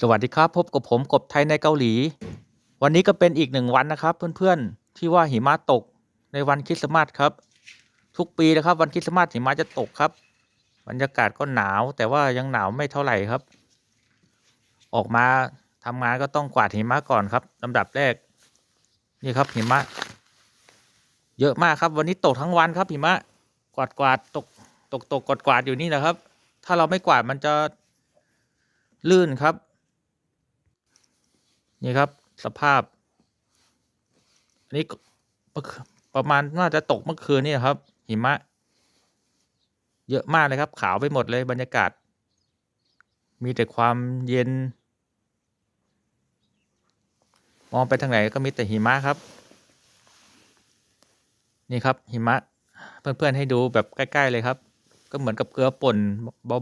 สวัสดีครับ พบกับผมกบไทยในเกาหลี วันนี้ก็เป็นอีกหนึ่งวันนะครับเพื่อนๆที่ว่าหิมะตกในวันคริสต์มาสครับ ทุกปีนะครับวันคริสต์มาสหิมะจะตกครับ บรรยากาศก็หนาวแต่ว่ายังหนาวไม่เท่าไหร่ครับ ออกมาทำงานก็ต้องกวาดหิมะก่อนครับลำดับแรก นี่ครับหิมะ เยอะมากครับ วันนี้ตกทั้งวันครับหิมะกวาดกวาดตกตกตกกวาดกวาดอยู่นี่นะครับ ถ้าเราไม่กวาดมันจะลื่นครับ นี่ครับสภาพ อันนี้ก็เมื่อประมาณน่าจะตกเมื่อคืนนี่ครับ หิมะ เยอะมากเลยครับ ขาวไปหมดเลยบรรยากาศ มีแต่ความเย็น มองไปทางไหนก็มีแต่หิมะครับ นี่ครับ หิมะ เพื่อนๆให้ดูแบบใกล้ ๆ เลยครับ ก็เหมือนกับเกลือป่น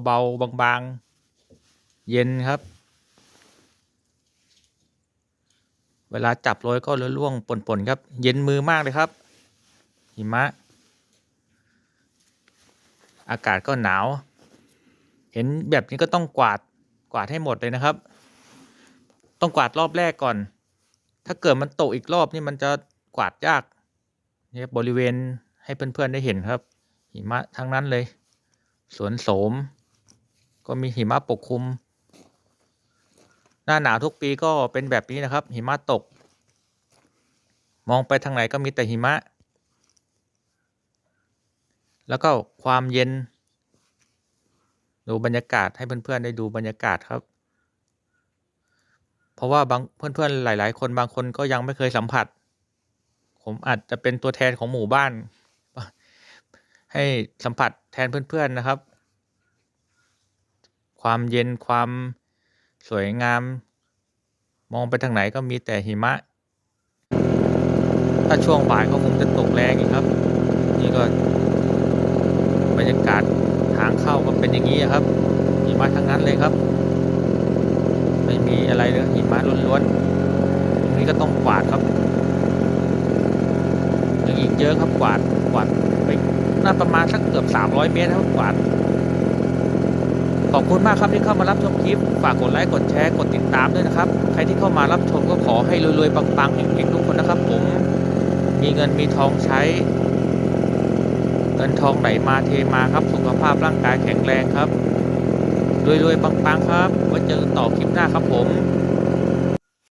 เบาๆบางๆ เย็นครับ เวลาจับโรยก็ร่วงป่นๆครับ เย็นมือมากเลยครับ หิมะ อากาศก็หนาว เห็นแบบนี้ก็ต้องกวาดกวาดให้หมดเลยนะครับ ต้องกวาดรอบแรกก่อน ถ้าเกิดมันตกอีกรอบนี่มันจะกวาดยากนี่บริเวณให้เพื่อนๆได้เห็นครับ หิมะทั้งนั้นเลย สวนโสม ก็มีหิมะปกคลุม หน้าหนาวทุกปีก็เป็นแบบนี้นะครับ หิมะตก มองไปทางไหนก็มีแต่หิมะ แล้วก็ความเย็น ดูบรรยากาศให้เพื่อนๆได้ดูบรรยากาศครับ เพราะว่าบางเพื่อนๆหลาย ๆ คนบางคนก็ยังไม่เคยสัมผัส ผมอาจจะเป็นตัวแทนของหมู่บ้าน ให้สัมผัสแทนเพื่อนๆนะครับ ความเย็นความ สวยงาม มองไปทางไหนก็มีแต่หิมะ ถ้าช่วงบ่ายก็คงจะตกแรงอีกครับ นี่ก็บรรยากาศทางเข้าก็เป็นอย่างนี้ครับหิมะทั้งนั้นเลยครับ ไม่มีอะไรเลยหิมะล้วนๆตรงนี้ก็ต้องกวาดครับยังอีกเยอะครับกวาดกวาดไปน่าประมาณสักเกือบ300 เมตรครับกวาด อบคุณมากครับที่เข้ามารับชมคลิป ฝากกดไลค์ กดแชร์ กดติดตามด้วยนะครับ ใครที่เข้ามารับชมก็ขอให้รวยๆ ปังๆเฮงๆทุกคนนะครับ ผม มีเงินมีทองใช้ เงินทองไหลมาเทมาครับ สุขภาพร่างกายแข็งแรงครับ รวยๆ ปังๆ ครับ ไว้เจอกันต่อคลิปหน้าครับผม